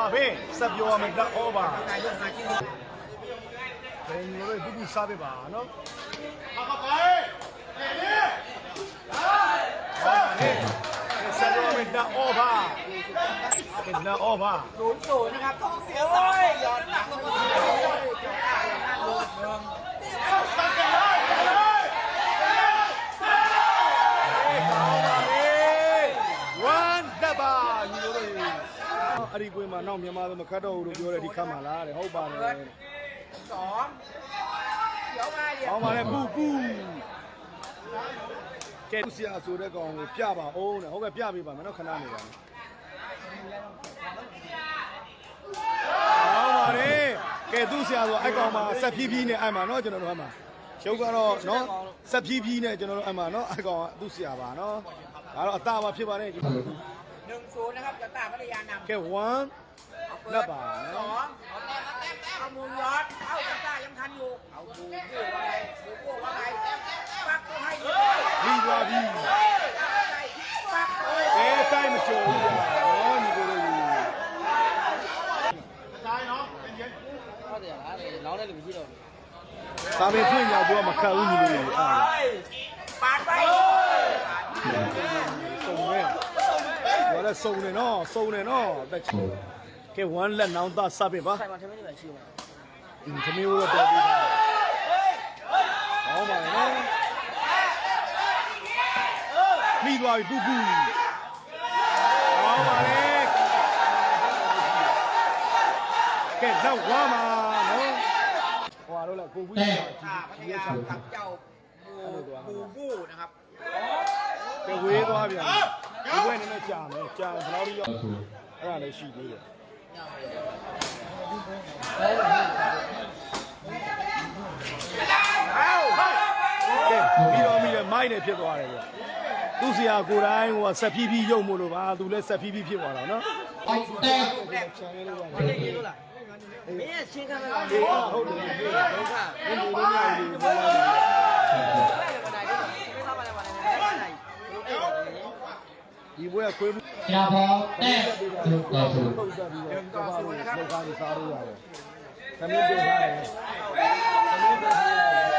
ရေလက်ဩပါဖေးဆက်ပြောရမယ်လက်ဩပါ นายกมาที่ ကဲညီကိုတို့ရေပူပူစားပေးပါနော်ဆက်ပြောရမယ်လက်ဩပါကဲလက်ဩပါ ศูนย์ศูนย์นะครับต้องเสียเลยยอดหนักลงมา ဝ နောက်မြန်မာသမခတ်တော့ဘူးလို့ပြောတယ်ဒီခတ်မှာလားတဲ့ဟုတ်ပါတယ် สองเดี๋ยวมาเดี๋ยว ဟောပါလေပူပူကဲဆရာဆိုတဲ့ကောင်ကိုပြပါအောင်တဲ့ဟုတ်ကဲ့ပြပေးပါမယ်နော်ခဏနေပါမယ်ဟောပါလေကဲသူ့ဆရာဆိုအဲ့ကောင်မှာဆက်ဖြည်းဖြည်းနဲ့အဲ့မှာနော်ကျွန်တော်တို့အဲ့မှာရုပ်ကတော့နော်ဆက်ဖြည်းဖြည်းနဲ့ကျွန်တော်တို့အဲ့မှာနော်အဲ့ကောင်ကသူ့ဆရာပါနော်ဒါတော့အသားပါဖြစ်ပါတယ် หนึ่งศูนย์นะครับเดี๋ยวตามพัทยานำแก้วเอาเปิดหน้าบ่านสองเอาแต้มเอาแต้มเอามประมูลยอดเอาจังจ้ายังทันอยู่ เอาดูพูดว่าไงดูพูดว่าไงปักตัวให้ดี Viva, viva. ปักเลย É time show. Olha, goleiro. ตามเป็นเพื่อนยาวบัวมาเข้าอุ้ยเลยปาดไป စုံနေနော်စုံနေနော်တက်ချကဲ1လက်နောင်သားစပင်ပါ ဆိုင်မှာထမင်းတွေပဲရှိမှာ ဒီသမီးတို့တော့ပြီးသားဟောပါနော်ပြီးသွားပြီပူပူဟောပါလေကဲတော့ဝါမှာနော်ဟွာတော့လေကိုဘူးကြီး ตาพัทยากับเจ้าบูบูบูนะครับ ကဲဝေးသွားပြန်ပြီ ဒီဘက်နည်းနည်းကြာမယ်ကြာဘယ်လောက်ပြီးတော့အဲ့ဒါလည်းရှိသေးတယ်ပြီးတော့ပြီးတော့မိုက်နဲ့ဖြစ်သွားတယ်ဗျသူ့ဆရာကိုတိုင်းဟိုကဆက်ဖြီးဖြီးရုပ်မို့လို့ပါသူလည်းဆက်ဖြီးဖြီးဖြစ်သွားတာနော်ဟုတ်တယ်ချန်ရလို့ပါမင်းကရှင်းကမ်းလာဟုတ်တယ်ဒုက္ခဘယ်လိုလဲ ဒီဘွဲကခွေးမှုကျာဘောတဲ့သူတော်သူတော်ကစားလို့ရတယ်သမီးတွေပါတယ်သမီးတွေ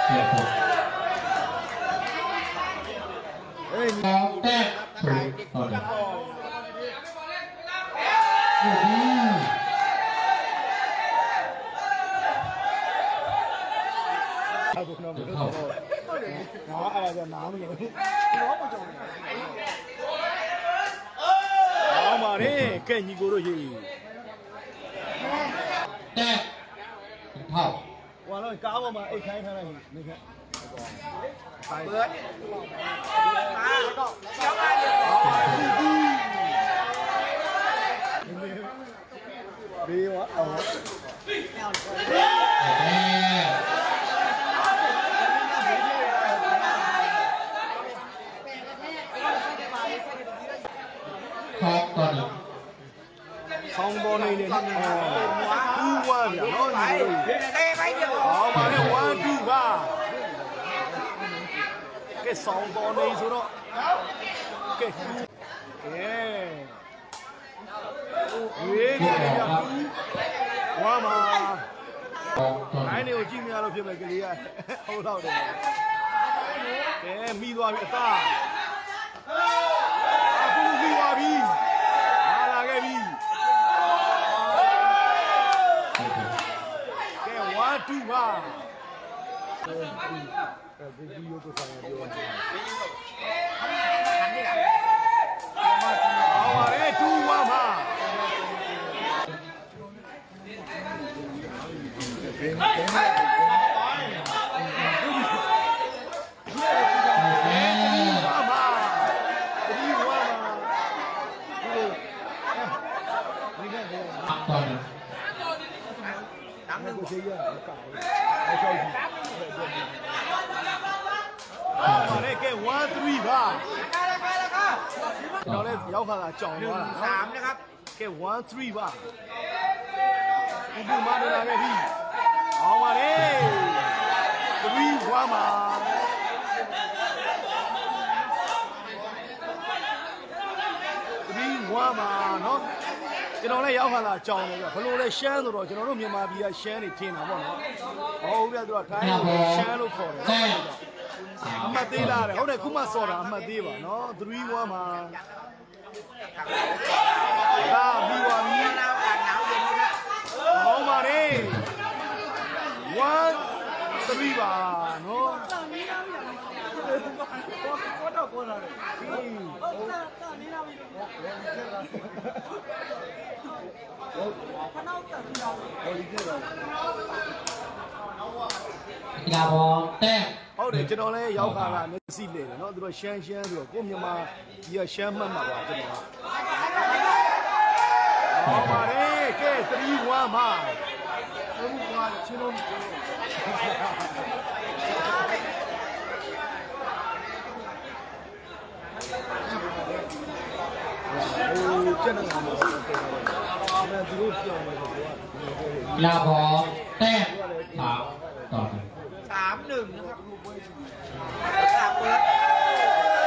ကျာဘောအေးဘောတဲ့သူတော်တယ်ဟုတ်ကဲ့နော်အဲ့ဒါကနားမလို့ညီကိုတို့ရေး တက်ထောက် ဟိုတော့ကားပေါ်မှာအိတ်ခိုင်းထားလိုက်နေခဲ့ เปิดมาเดี๋ยวมาเดี๋ยว ဘေးရောအော် แ ဆောင်တော်နေဆိုတော့ကဲကဲဝေးတယ်ကြာဝါမာနိုင်နေကိုကြည့်မရလို့ဖြစ်မယ်ကလေးကဟုတ်တော့တယ်ကဲမိသွားပြီအသားအခုမိသွားပြီဟာလာခဲ့ပြီကဲ1 2 1 ဒီဗီဒီယိုကိုဆိုင်ရပြောချင်တယ်ဟောပါလေတူပါပါဘယ်ဘယ် สามหนึ่ง 这些也搞，还着急。好嘛，来给 one three 吧。然后嘞，要看他讲 หนึ่ 完 ง 了。 สามนะครับ 给 one three 吧。你不妈的那个屁。好嘛嘞，three one 嘛。three one မှာเนาะ ကျွန်တော်လည်းရောက်ခါလာကြောင်တယ်ဗျဘလို့လဲရှမ်းဆိုတော့ကျွန်တော်တို့မြန်မာပြည်ကရှမ်းနေထင်တာပေါ့နော်ဟုတ်ဗျသူကတိုင်းရှမ်းလို့ခေါ်တယ်အမှတ်သေးလားဟုတ်တယ်ခုမှစော်တာအမှတ်သေးပါနော်3-1မှာဒါပြီးပါပြီဟောပါလေ1 3ပါနော်တော့ကောလာတယ်ဟုတ်တာကနေလာပြီ ลแต้ม ဟုတ်တယ်ကျွန်တော်လည်းရောက်ခါလာမျက်စိလေတယ်နော်သူတို့ရှမ်းရှမ်းဆိုတော့ကိုမြန်မာဒီကရှမ်းမှတ်မှာပါကျွန်တော်ဟောပါလေကဲ3 1မှာဘုရားချင်းလုံးဟိုကျန်တဲ့ ် ลาพอแต้มสามต่อหนึ่งสามหนึ่งนะครับสามเปิด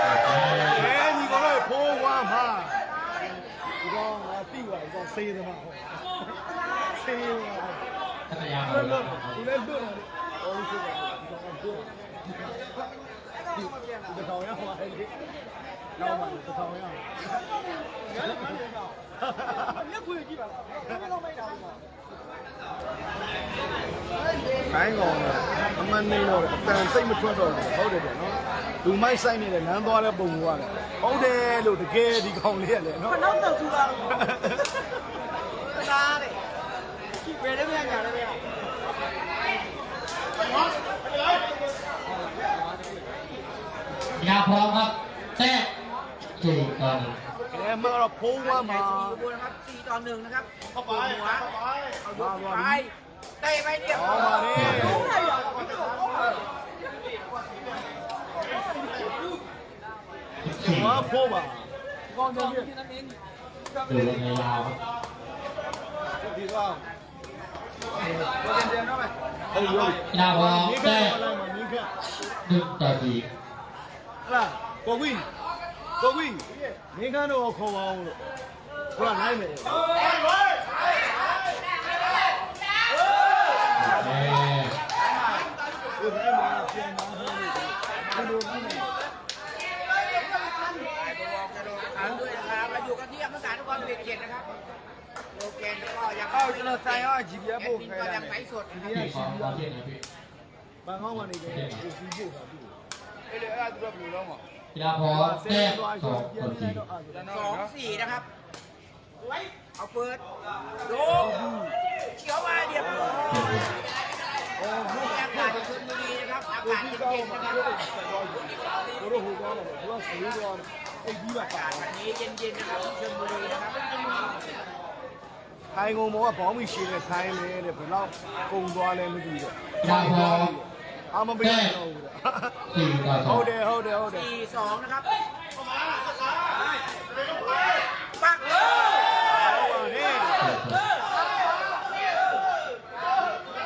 哎，你过来破我嘛！你讲我地位我 C 的嘛，C 嘛。怎么样？论论，你来论啊！我不知道，你讲我论。你你的高粱吗？老板，你的高粱。 လက်ခွေကြည့်ပါလားဘယ်လိုမိုက်တာလဲခိုင်းကောင်အမှန်နေတော့အတန်စိတ်မထွက်တော့ဘူးဟုတ်တယ်ဗျနော်လူမိုက်ဆိုင်နေတဲ့လမ်းသွားတဲ့ပုံကလည်းဟုတ်တယ်လို့တကယ်ဒီကောင်လေးကလည်းနော်ခဏတော့သူသားတော့သားတယ်ဘယ်လိုများညာလဲဗျာညာဖောင်းကတဲ့ဒီကောင် เมื่อเราพุ่งว่ามาสี่กนต่อหนึ่งนะครับเข้าไปเอายกไปเตะไปเดียวมาดิหัวพุ่งอะก้อนเดียวอยู่ในยาวดีกว่าหน้าว่าแต่ดึงต่อดีล่ะกวิ่งกวิ่ง မိခက်တော့ခေါ်ပါအောင်လို့ဘုရားနိုင်မယ် แต้ม ဒီအဲ့မှာပြန်มาဟိုလို့ဘယ်လိုလဲ ถามด้วยนะครับเราอยู่กันที่อำเภอสารนครเวียนเกียรตินะครับโลแกนก็ยังเข้าจะเลยใส่ว่าจีบีเอฟก็ยังไปสดนะค ဒီ รับ က ที่ข ရှိ อง ပြီး บอ သား ลเทียนนะพี่ ဘန်ကောက်ကနေလည်းကိုစီပို့တာပြီ အဲ့ဒါအဲ့ဒါသူတို့ဘယ်လိုလုပ်မလဲ กีฬาพร้อมแต้มสองต่อสี่ สองสี่นะครับ เอาเปิดโดเขียวมาเรียบร้อยนี่อากาศชลบุรีนะครับ อากาศเย็นๆนะครับ ကိုတို့ဟိုကောင်းတယ်သူကဆေးသွားတယ်အိတ်ကြီးပါ อากาศวันนี้เย็นๆนะครับที่ชลบุรีนะครับ ထိုင်ကုန်ဘောကဘောင်းမီရှည်နဲ့ထိုင်လေတဲ့ဘယ်တော့ကုံသွားလဲမသိဘူး အာမပေးတော့ဘူးတဲ့ สี่ต่อส ဟု อง တ်တယ်ဟုတ်တယ်ဟုတ်တယ် สี่สองนะครับปักเลย ဟုတ်ပါတယ်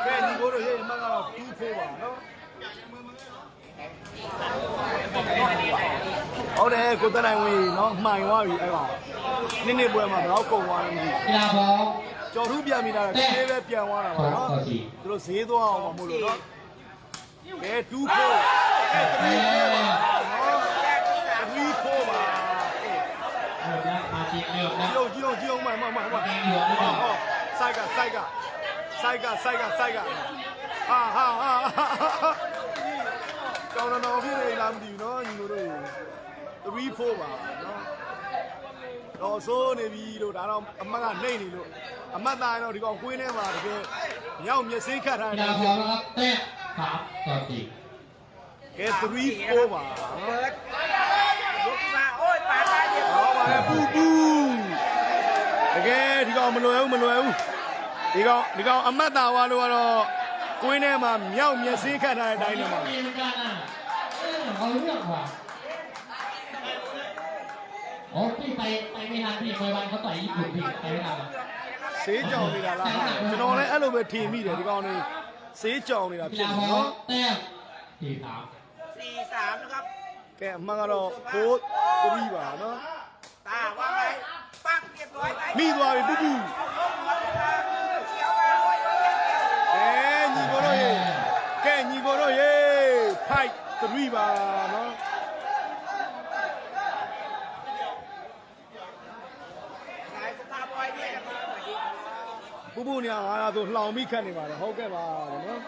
ကဲဒီကိုတို့ရေးမှကတော့2 4ပါနော်ဟုတ်တယ်ကိုတနိုင်ဝင်နော်မှိုင်သွားပြီအဲ့ကောင်နေ့နေ့ပွဲမှာဘယ်တော့ကုန်သွားလဲမသိဘူး กีฬาพร้อม ကျော်ထူးပြန်မိတာတော့ဒီလေးပဲပြန်သွားတာပါနော် ဟုတ်ပါပြီ သူတို့ဈေးသွားအောင်မမို့လို့နော် ဘယ်ဒူးဖို့ဘယ်သမီးဖို့ပါသမီးဖို့ပါကြည့်အောင်ကြည့်အောင်ကြည့်အောင်မမမမဆိုင်ကဆိုင်ကဆိုင်ကဆိုင်ကဆိုင်ကဟာဟာဟာကောင်းတော့ဖြစ်နေလားမသိဘူးနော်ညီတို့3 4ပါနော်တော့ဆိုးနေပြီလို့ဒါတော့အမတ်ကနေနေလို့အမတ်သားရင်တော့ဒီကောင်ကွင်းထဲမှာတကယ်မြောက်မျက်စိခတ်ထားတယ်ဗျာတဲ့ พร้อมนะครับแต้มสามต่อสี่ ကဲ3 4ပါနော် เปิดลุกมาโอ้ยปาดมาเรียบร้ ဟော อย ပါလေပူပူတကယ်ဒီကောင်မလွယ်ဘူးမလွယ်ဘူးဒီကောင်ဒီကောင်အမတ်သားဝါလို့ကတော့ကွင်းထဲမှာမြောက်မျက်စိခတ်ထားတဲ့အတိုင်းနဲ့မှာ มีเหมือนกันนะเออเขาเรื่องว่ะโอ้พี่ไปไปไม่ทันพี่มวยวันเขาต่อยญี่ปุ่นพี่ไปไม่ทันอะ ဆေးကြောင်နေတာလားကျွန်တော်လည်းအဲ့လိုပဲထင်မိတယ်ဒီကောင်လေး ဆေးကြောင်နေတာ กี ဖြစ် ฬา နေ พร้อม နော် แต้มสี่สาม สี่สามนะครับ ကဲအမှန်ကတော့4 3ပါနော် ตาว่าไงปักเรียบร้อยไป မိသွားပြီပူပူ เขียวมาโอ้ยโอ้ยโอ้ย ကဲညီကိုတို့ရေကဲညီကိုတို့ရေ5 3ပါနော် ส ပူပူနေဟာလားဆိုလှောင်ပြီးခတ်နေပါတော့ဟုတ်ကဲ့ပါဗျနော်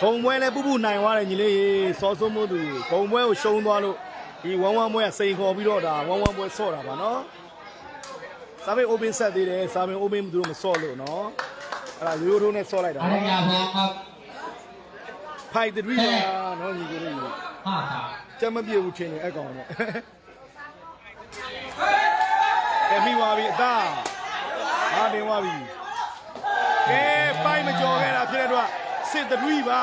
ခုံပွဲလည်းပူပူနိုင်သွားတယ်ညီလေးစောစိုးမှုသူခုံပွဲကိုရှုံးသွားလို့ဒီဝမ်ဝမ်ပွဲကစိန်ခေါ်ပြီးတော့ဒါဝမ်ဝမ်ပွဲဆော့တာပါနော်စာမေး open ဆက်သေးတယ်စာမေး open သူတို့မဆော့လို့နော်အဲ့ဒါရိုးရိုးထိုးနဲ့ဆော့လိုက်တာနော်ဖိုက်တရီပါနော်ညီကိုလေးဟာဟာ ကြက်မပြေဘူးချင်းနေအဲ့ကောင်နဲ့ကဲမိသွားပြီအသာဟာတင်သွားပြီကဲပိုက်မကျော်ခဲ့တာဖြစ်တဲ့အတွက်စစ်တရီပါ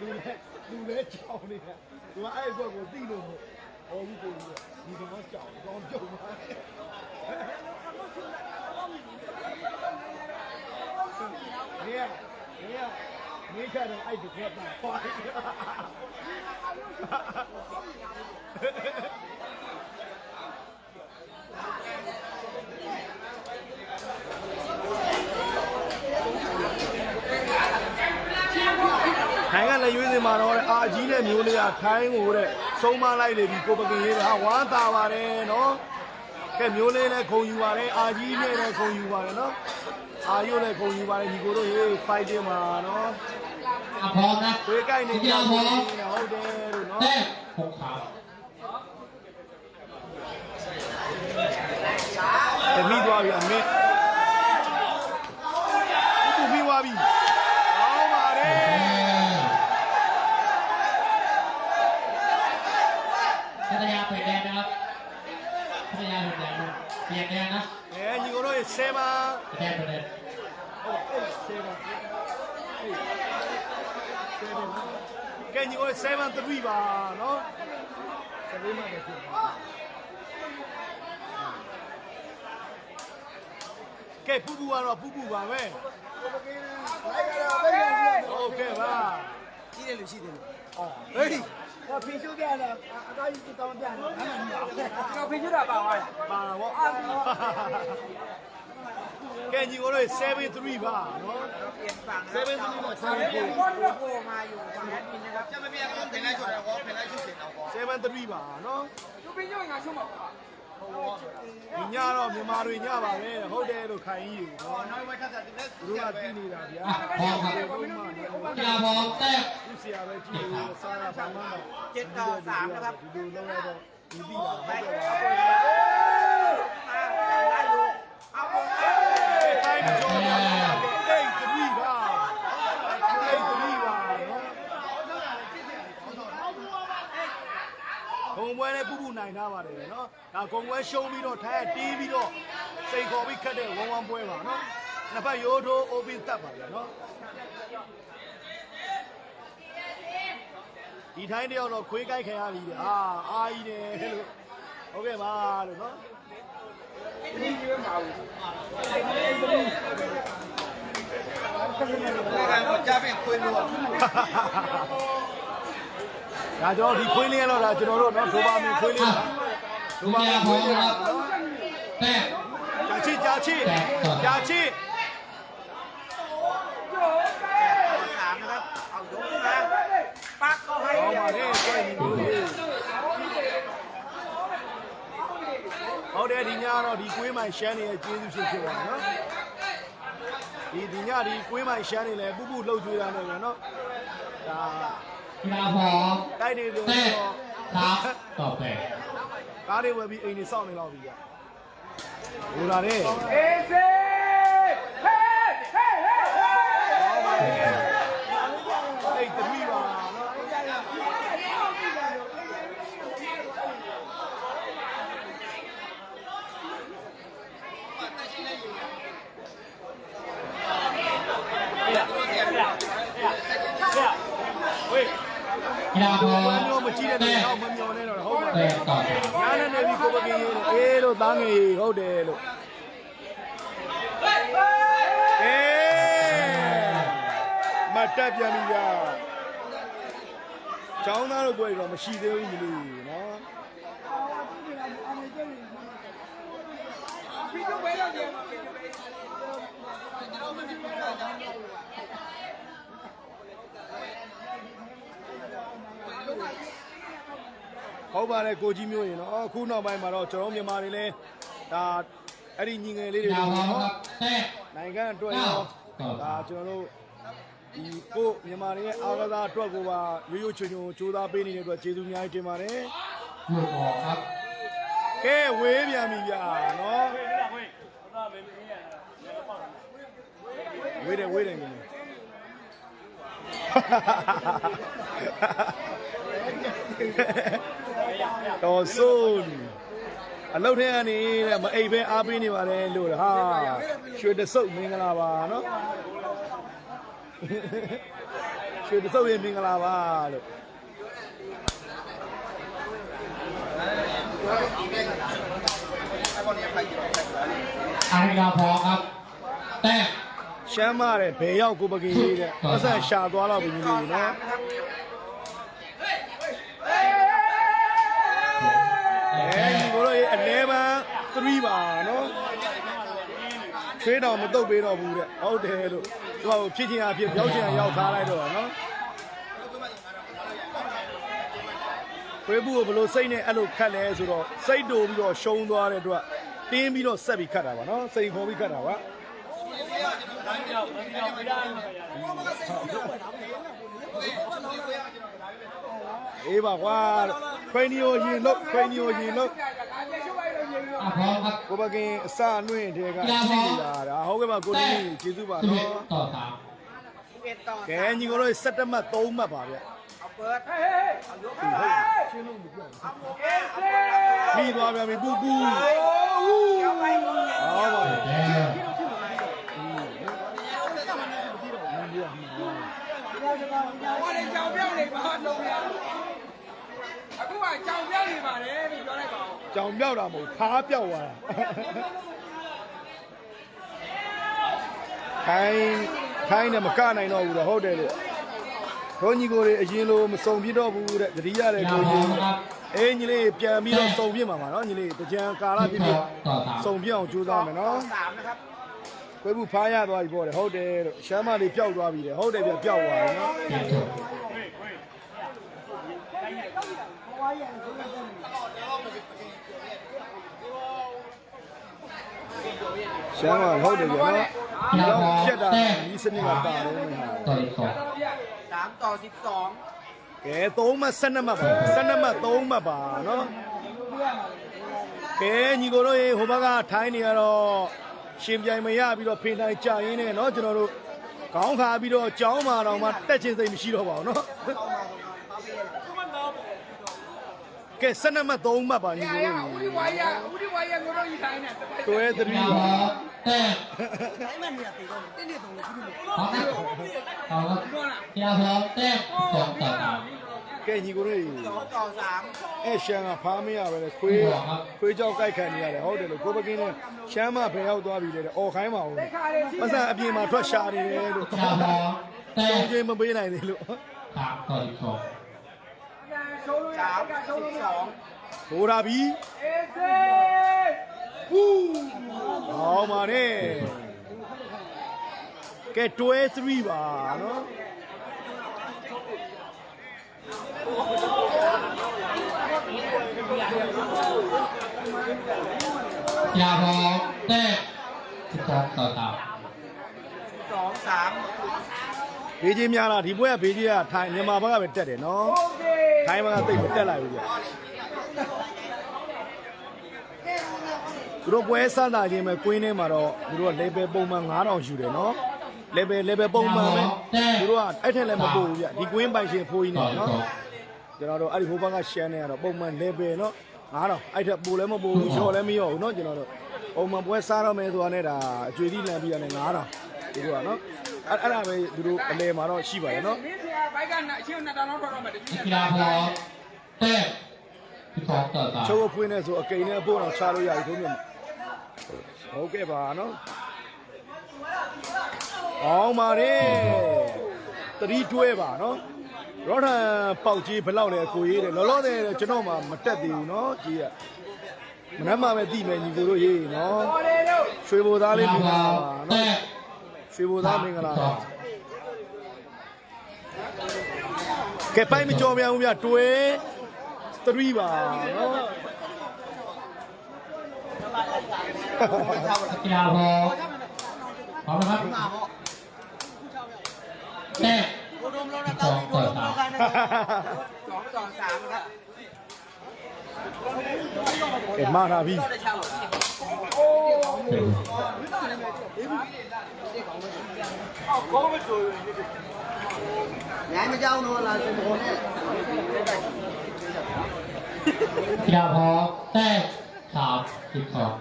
လူလဲလူလဲကြောင်နေတာသူကအဲ့ဘက်ကိုတိလို့မို့ဟောဘူးကိုဒီကောင်ကကြောင်ကြောင်ပြုတ်သွား နေရနေရနေကြတော့အဲ့ဒီကတာဟောခိုင်ကလည်းရွေးစင်မှာတော့တဲ့အာကြီးတဲ့မျိုးလေးကခိုင်းကိုတဲ့ဆုံးမလိုက်နေပြီကိုပကင်ရေးတာဝမ်းသာပါတယ်နော် ကဲမျိုးလေးလည်းခုံယူပါတယ်အာကြီးလေးလည်းခုံယူပါတယ်နော်အာယုလည်းခုံယူပါတယ်ညီကိုတို့ရေး fighting မှာနော်ခေါ်တာတွေ့ကြိုက်နေကြတယ်ဟုတ်တယ်လို့နော်ဟုတ်ပါ ကျမပြတော့ဖင်လိုက်ဆိုတာကောဖင်လိုက်ရှိတယ်တော့ကော 7 3ပါနော် သူဖိညငါဆုံးပါကွာ ဒီညတော့မြန်မာတွေညပါပဲဟုတ်တယ်လို့ခိုင်ကြီးယူနော် နောက်ဘက်ထပ်တာဒီနေ့ သူတို့ကကြည့်နေတာဗျာ พร้อมครับ ဘုံမှာနေ กีฬาพร้อมแต้ม သူဆရာပဲကြည့်လို့စားတာဘာမှမ เจ็ดต่อสามนะครับ ဒီလိုလုံးလိုက်တော့ဒီတိပါ ไป ဟုတ် เอา တယ် ဂုံပွဲနဲ့ပူပူနိုင်ထားပါတယ်နော်ဒါဂုံပွဲရှုံးပြီးတော့ထိုင်တီးပြီးတော့စိန်ခေါ်ပြီးခတ်တဲ့ဝမ်ဝမ်ပွဲပါနော်နှစ်ဖက်ရိုးထိုး open တက်ပါဗျာနော်ဒီထိုင်းတယောက်တော့ခွေးကြိုက်ခံရပြီတဲ့အာအာကြီးတယ်လို့ဟုတ်ကဲ့ပါလို့နော်ကတော့ကြားပင်ခွေးလို့ ဒါကျွန်တော်ဒီခွေးလေးကတော့ဒါကျွန်တော်တို့နော်ဒိုပါမင်ခွေးလေး อ่ะ ဒို กี ပါမ ฬาง พ ခွေး ร้อม လေး นะครับแต้ม ကြာချစ်ကြာချစ်ကြာချစ် สามนะครับ เอายกขึ้นมาปักเขาให้ ဟော เรียบ ပါ ร้ လေ อย ကိုယ်ညီကိုလေး ဟုတ်တယ်ဒီညတော့ဒီကွေးမိုင်ရှမ်းနေရဲ့ကျေးဇူးရှင်ဖြစ်သွားတယ်နော်ဒီဒီညဒီကွေးမိုင်ရှမ်းနေလဲပူပူလှုပ်ကြွေးတာနဲ့ပဲနော်ဒါ ခလာဖော်တိုက်တွေလို့တဲ့သာတော့ပဲကားတွေဝယ်ပြီးအိမ်တွေစောင့်နေလောက်ပြီကဟိုလာတဲ့အေးစေးဟေးဟေးဟေးဟေးအဲ့တမီပါနော် လာပါဘာလို့မကြည့်တဲ့နေတော့မမျောနဲ့တော့ဟုတ်ပါတယ်ညာနဲ့နေပြီးကိုပကင်းရေးအေးလို့သားငယ်ဟုတ်တယ်လို့အေးမတက်ပြန်ပြီညာကျောင်းသားတို့ပွဲတော့မရှိသေးဘူးညီလူနော်ပြီးတော့ဘယ်လောက်ကြာမှာလဲ ဟုတ်ပါတယ်ကိုကြီးမျိုးရင်နော်အခုနောက်ပိုင်းမှာတော့ကျွန်တော်မြန်မာတွေလည်းဒါအဲ့ဒီညီငယ်လေး กี တွေ ฬาพร้อม နော် ครับเตะ နိုင်ငံအတွက်ရောဒါကျွန်တော်တို့ဒီကိုမြန်မာတွေရဲ့အားကစားအတွက်ကိုပါရိုးရိုးချွန်ချွန်ကြိုးစားပေးနေတဲ့အတွက်ကျေးဇူးအများကြီးတင်ပါတယ် ลูกออกครับ ကဲဝေးပြန်ပြီဗျာနော်ဝေးတယ်ဝေးတယ်ညီလေး တော်ဆိုးအလုတ်ထဲကနေတဲ့မအိပ်ပဲအားပေးနေပါတယ်လို့ဟာရွှေတဆုပ်မင်္ဂလာပါနော်ရွှေတဆုပ်ရဲ့မင်္ဂလာပါလို့ อากีฬาพร้อมครับเตะ ရှမ်းမတဲ့ဘယ်ရောက်ကိုပကင်းရေးတဲ့ပတ်စံရှာသွားတော့ပြီညီလေးနော် 3ပါနော်ချွေးတော်မတုတ်ပေးတော့ဘူးတဲ့ဟုတ်တယ်လို့သူကဖြစ်ချင်းအဖြစ်ရောက်ချင်းရောက်ထားလိုက်တော့နော်ဝေဘူးကိုဘလို့စိတ်နဲ့အဲ့လိုခတ်လဲဆိုတော့စိတ်တူပြီးတော့ရှုံးသွားတဲ့အတွက်တင်းပြီးတော့ဆက်ပြီးခတ်တာပါနော်စိတ်ခေါ်ပြီးခတ်တာပါအေးပါကွာခွေးနီယိုရင်လို့ခွေးနီယိုရင်လို့ ကိုပကင်အစအနှွင့်တဲကရှိနေတာဒါဟုတ်ကဲ့ပါကိုတင်းကြီးကျေးဇူးပါနော်တော်တာကဲညီကိုတို့7မှတ်3မှတ်ပါဗျအပတ်ဟေးအလောကဟေးရှင်းလို့မပြောဘူးပြီးသွားပြန်ပြီပူပူဟုတ်ပါဘူးဟောလေကြောင်ပြောင်းနေပါတော့ဗျာအခုကကြောင်ပြောင်းနေပါတယ်လို့ပြောလိုက်ပါ ကြောင်ပြောက်တာမဟုတ်ခါပြောက်သွားတာခိုင်းခိုင်းနဲ့မကနိုင်တော့ဘူးတော့ဟုတ်တယ်လေဘုန်းကြီးကိုယ်တွေအရင်လိုမစုံပြတော့ဘူးတဲ့တတိယတဲ့ကိုကြီးအင်းကြီးလေးပြန်ပြီးတော့စုံပြမှာပါနော်ညီလေးတကြံကာလဖြစ်ဖြစ်စုံပြအောင်ကြိုးစားမယ်နော်ခွေးဘူးဖားရသွားပြီပေါ့တယ်ဟုတ်တယ်လို့ရှမ်းမလေးပျောက်သွားပြီတဲ့ဟုတ်တယ်ပြပျောက်သွားပြီနော် ရှမ်းမဟုတ်တယ်ပြနော် กีฬาพร้อม ဖြတ်တာ เตะ ဒီစနစ်ကတာတော့မယ်ဟာ ต่ออีกสอง สามต่อสิบสอง ကဲ3မှတ်12မှတ်ပါ12မှတ်3မှတ်ပါနော်ကဲညီကိုတို့ရေဟိုဘက်ကထိုင်းနေရတော့ရှင်ပြိုင်မရပြီးတော့ဖင်တိုင်းကြာရင်းနဲ့နော်ကျွန်တော်တို့ခေါင်းခါပြီးတော့ကြောင်းမာတော်မှတက်ချင်းစိတ်မရှိတော့ပါဘူးနော် ကဲ12မှတ်3မှတ်ပါညီကိုတို့ဦးဒီဝါရဦးဒီဝါရငိုတော့ဤတိုင်းနဲ့တွဲ3ပါတဲ့တိုင်းမနေရသေးတော့တင်းနေတော့ဘူးလို့ဟုတ်လားဟုတ်လားပြာဖော်တဲ့တောင်းတာကဲညီကိုတို့တော်တော်စမ်းအဲရှမ်းကဖားမရပဲလေခွေးခွေးကြောက်ကြိုက်ခံနေရတယ်ဟုတ်တယ်လို့ကိုပကင်းနဲ့ရှမ်းမဘယ်ရောက်သွားပြီလဲအော်ခိုင်းပါဦးပတ်စံအပြင်မှာထွက်ရှာနေတယ်လို့ရှာပါတဲ့ကြင်မပေးနိုင်သေးလို့ဟာတော်ပြီခေါ် สามสิบสองโหราบีฮู้เอามาเนี่ยแกต้วย3ပါเนาะอย่าบอกแต่ที่กองต่อตา2 3 ဘေးကြီးများလားဒီပွဲကဘေးကြီးကထိုင်မြန်မာဘက်ကပဲတက်တယ်နော်ထိုင်ဘက်ကတိတ်မတက်လိုက်ဘူးကြာသူတို့ပွဲစတာချင်းပဲကွင်းထဲမှာတော့သူတို့က level ပုံမှန်9000ယူတယ်နော် level level ပုံမှန်ပဲသူတို့ကအဲ့ထက်လည်းမပိုဘူးဗျဒီကွင်းပိုင်ရှင်ဖိုးကြီးနော်ကျွန်တော်တို့အဲ့ဒီဟိုဘက်ကရှမ်းနေရတော့ပုံမှန် level နော်9000အဲ့ထက်ပိုလည်းမပိုဘူးလျှော်လည်းမလျော့ဘူးနော်ကျွန်တော်တို့ပုံမှန်ပွဲစားတော့မယ်ဆိုတာနဲ့ဒါအကျွေးသီးလန်ပြီးရတယ်9000သူတို့ကနော် အဲ့ဒါပဲသူတို့အလဲမှာတော့ရှိပါတယ်နော်မင်းဆရာဘိုက်ကအချင်းနှစ်တန်းလောက်တော့မှတကြည့်နေတာပေါ့တဲ့ဒီတော့တာချိုးဖွင့်နေဆိုအကိန်းနဲ့အဖို့တော့ချလို့ရတယ်ခုံးမြဟုတ်ကဲ့ပါနော်အောင်ပါလေတတိတွဲပါနော်ရောထန်ပေါက်ကြီးဘလောက်လဲကိုရေးတယ်လောလောဆယ်ကျွန်တော်မှမတက်သေးဘူးနော်ကြီးကမနှမ်းမှပဲတိမယ်ညီကိုတို့ရေးနော်ရွှေဘိုသားလေးပြပါနော် ရွှေဘိုသားမင်္ဂလာပါကဲပိုင်မကြော်ပြန်ဘူးဗျတွဲ3ပါနော်ပြာဘောဘာမှမဟုတ်တဲ့ဘိုးတော်မလို့တော့တောင်းပြီးဘိုးတော်မလို့ကနေတော့တော့စามကဲမာနာပြီအိုး ကောင်းမဆိုရင်ညမ်းမကြောက်တော့လားစပေါ်နဲ့ပြာဖို့တဲ့ဟာဒီခေါ်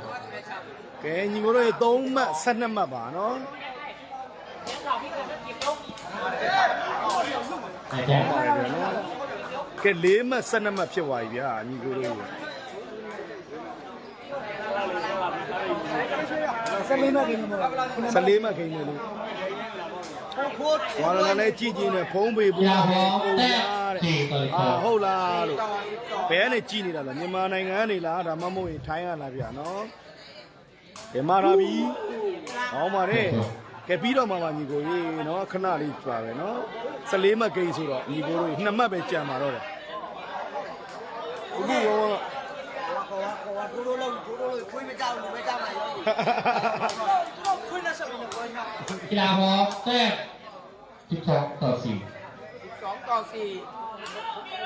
ကဲညီမတို့ရေ3မှတ်12မှတ်ပါနော်ကဲ၄မှတ်12မှတ်ဖြစ်သွားပြီဗျာညီကိုတို့ 14မှတ်ခင်မလို့14မှတ်ခင်မလို့ဝါရဏနဲ့ကြည်ကြည်နဲ့ဖုံးပေဘူးတဲ့အာဟုတ်လားလို့ဘယ်ကနေကြည်နေတာလဲမြန်မာနိုင်ငံကနေလားဒါမှမဟုတ်ရင်ထိုင်းကလားဗျာနော်ဒီမှာလာပြီဟောင်းပါတယ်ကဲပြီးတော့မှပါညီကိုကြီးနော်ခဏလေးပါပဲနော်14မှတ်ဂိမ်းဆိုတော့ညီကိုတို့နှစ်မှတ်ပဲကြံပါတော့တယ်အခုဘောဘော ခေါ်ခေါ်ခေါ်ထိုးထိုးလို့ထိုးလို့ခွေးမကြောက်ဘူးမကြောက်နိုင်ဘူးခွေးနဲ့ဆက်ပြီးတော့ခေါ်ရအောင် กีฬาพร้อมแต้มสิบสองต่อสี่ สองต่อสี่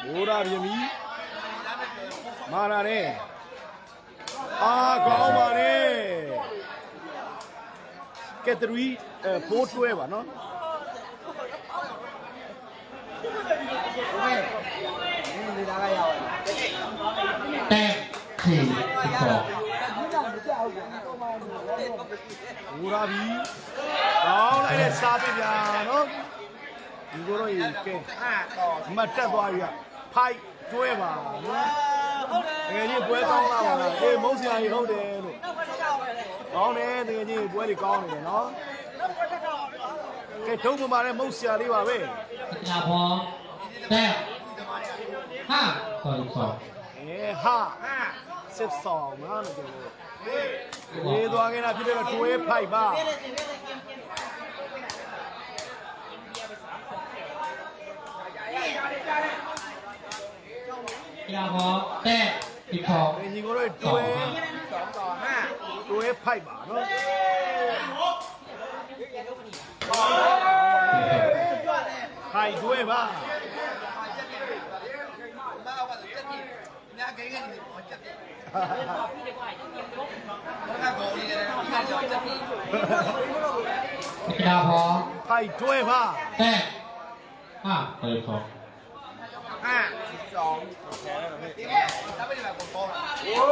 ဘိုးရာပြင်ပြီမာလာတယ်အာကောင်းပါတယ်ကဲ3အဲပိုးတွဲပါနော် တော့ဟိုရာဘီကောင်းလိုက်တဲ့စားပြပြန်နော်ဒီကိုတော့ရေကဲမတ်တက်သွားပြီကဖိုက်တွဲပါနော်တကယ်ကြီးပွဲကောင်းလာပါလားအေးမုံစရာကြီးဟုတ်တယ်လို့ကောင်းတယ်တကယ်ကြီးပွဲတွေကောင်းနေတယ်နော်ကဲဒုံမမာတဲ့မုံစရာလေးပါပဲဒါပေါ်တဲ့ဟာခေါ်ခေါ်အေးဟာ ห้า စစ်ဆောင်နော်လို့ပြောလို့ရေးသွားခဲ့တာဖြစ်တဲ့တွဲဖိုက်ပါ กีฬาพร้อมแต้มสิบสอง ညီကိုတို့တွဲ สองต่อห้า တွဲဖိုက်ပါနော်ဖိုက်တွဲပါ 大婆，哎，对吧？对，啊，对头。ห้าสองแล้วไม่ได้แบบโกงโอ้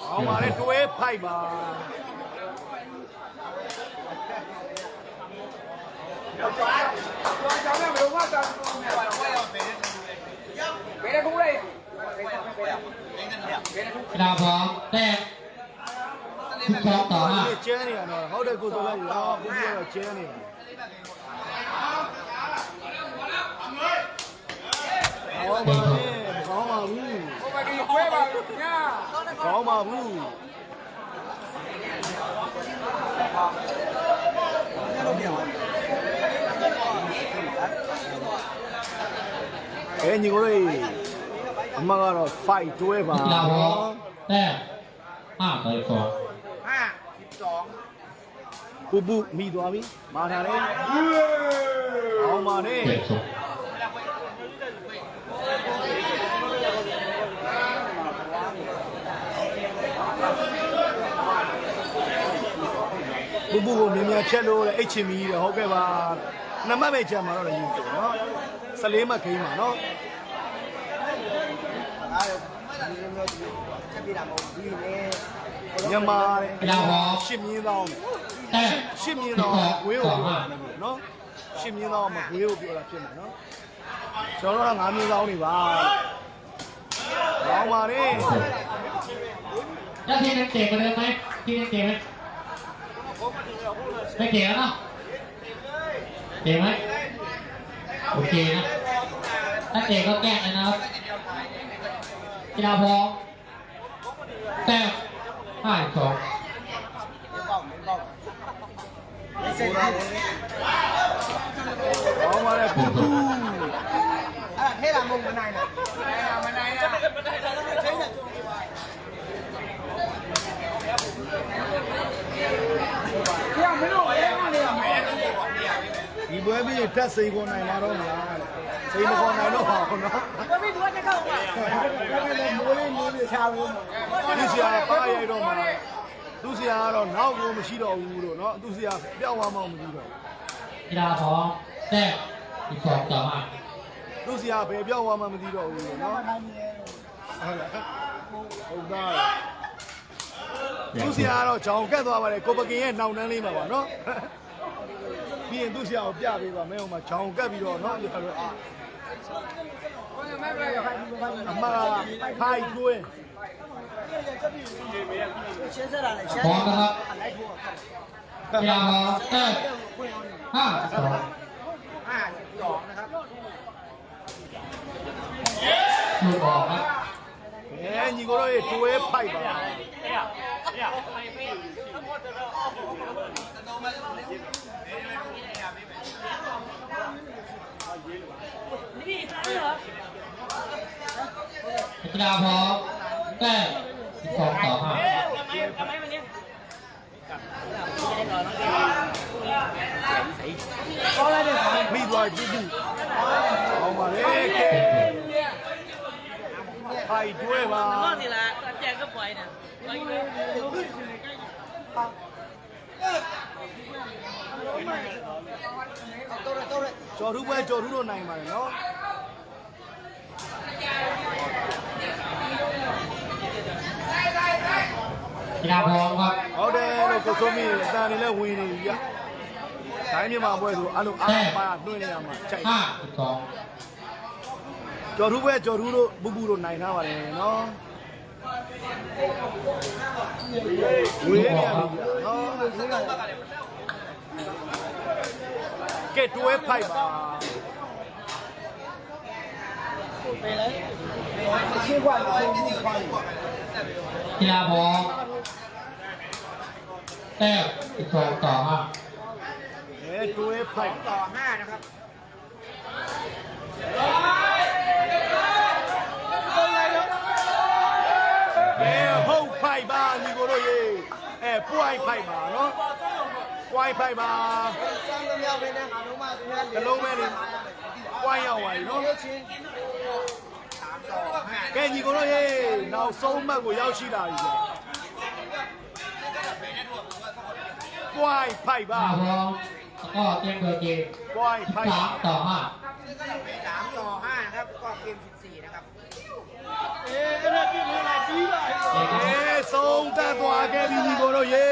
เอามาเล่นตัวเอฟไพ่มาเดี๋ยวจะจะไม่รู้ว่าจะ cái nào đây. Cô tôi đây đó cũng như là chết này có mà အဲညီကိုလေးအမကတော့5တွဲပါလာဘောအဲဟာဘယ်ခေါ်ဟာ12ပူပူမိသွားပြီမာတာလေအောင်ပါနဲ့ပူပူကိုမြင်မြန်ဖြတ်လို့လေအိတ်ချင်ပြီဟုတ်ကဲ့ပါနမပဲကြာမှာတော့လေယူတယ်နော် 14မှတ်ခိမ်းပါနော် ချက်ပြတာမဟုတ်ဘူးဒီနေ့ မြန်မာတဲ့ရှစ်မြင်းသောင်း แต้ม ရှစ်မြင်း สิบ သော สอ င်း ง ဝေး ส ကို อง ပြော ห้า တာနော်ရှစ်မြင်းသောင်းမဝေးကိုပြောတာဖြစ်မှာနော်ကျွန်တော်တို့ကငါးမြင်းသောင်းနေပါကောင်းပါနဲ့ แล้วทีนึงเตะไปเลยไหมทีนึงเตะไหมไม่เตะแล้วเนาะเตะไหม โอเคนะนักเตะก็แก้กันนะครับกีฬาพร้อมแต่ห้าสองเฮ้เลำลงมาไหนนะมาไหนนะมาไหนนะมันไหนัก တွဲပြီးထက်စိန်ကုန်နိုင်လာတော့မလားစိန်မကုန်နိုင်တော့ပါဘူးနော်တွဲပြီးတွဲတစ်ခေါက်ပါမိုးလေးမိုးလေးချာလို့သူဆရာဖားရိုက်တော့မှာသူဆရာကတော့နောက်ကိုမရှိတော့ဘူးလို့နော်သူဆရာပျောက်သွားမှမကြည့်တော့ဘူးဒါတော့တဲ့ဒီပေါ်တော့မှာသူဆရာဘယ်ပျောက်သွားမှမကြည့်တော့ဘူးနော်ဟုတ်လားဟုတ်ကဲ့သူဆရာကတော့ဂျောင်ကက်သွားပါတယ်ကိုပကင်ရဲ့နောင်တန်းလေးမှာပါနော် ပြီးရင်သူဆရာကိုပြပေးပါမယ်ဟိုမှာဂျောင်ကတ်ပြီးတော့နော်ဒီကတော့အာအမကဖိုက်တွင်း ရှင်းစရာလည်းရှင်း พร้อมนะครับ လိုက်ဖို့ กีฬาพร้อมแต้มห้าสอง ห้าสิบสองนะครับ ลูกออ กครับ အဲညီကိုတို့ရေတွဲဖိုက်ပါ กีฬาพร้อมแต้มสิบสองต่อห้า မိသွားပြီတူဟောပါလေကဲဖိုက်တွဲပါ นี่แหละแจกก็ปล่อยเนี่ยปล่อยเลย တော့တော့တော့ ကျော်ထူးပွဲကျော်ထူးတို့နိုင်ပါတယ်နော် กีฬาพร้อมครับ ဟုတ်တယ်လို့ကိုစိုးမင်းအတန်နေလဲဝင်နေပြီဗျ။တိုင်းမြန်မာပွဲဆိုအဲ့လိုအားပါတွင်းနေရမှာချိန် ห้าสิบสอง ကျော်ထူးပွဲကျော်ထူးတို့ဘူဘူတို့နိုင်ထားပါတယ်နော်ဝေးနေရပြီဗျနော်ကဲတွဲဖိုက်ပါ 每人每切换出入方กีฬาพอแต้มสิบสองต่อห้าเฮ้ยดูเอฟสองต่อห้านะครับเอ้ห้องไพ่บ้านี่ก็เลยเอ้ป่วยไพ่มาเนาะป่วยไพ่มาตะลุงแม่นี่ป่วยเอาไว้เนาะ ကဲညီကိုတို့ဟေးနောက်ဆုံးမှတ်ကိုရောက်ရှိလာပြီကွာကွိုင်းဖိုက်ပါครับก็เกมเดียวเกมကွိုင်းဖိုက်ပါ สามต่อห้าสามต่อห้านะครับก็เกมสิบสี่นะครับเอ๊ะအဲ့ဒါပြင်လာပြီးပါဟေး เอဆုံးတက်သွားခဲ့ပြီညီကိုတို့ရေ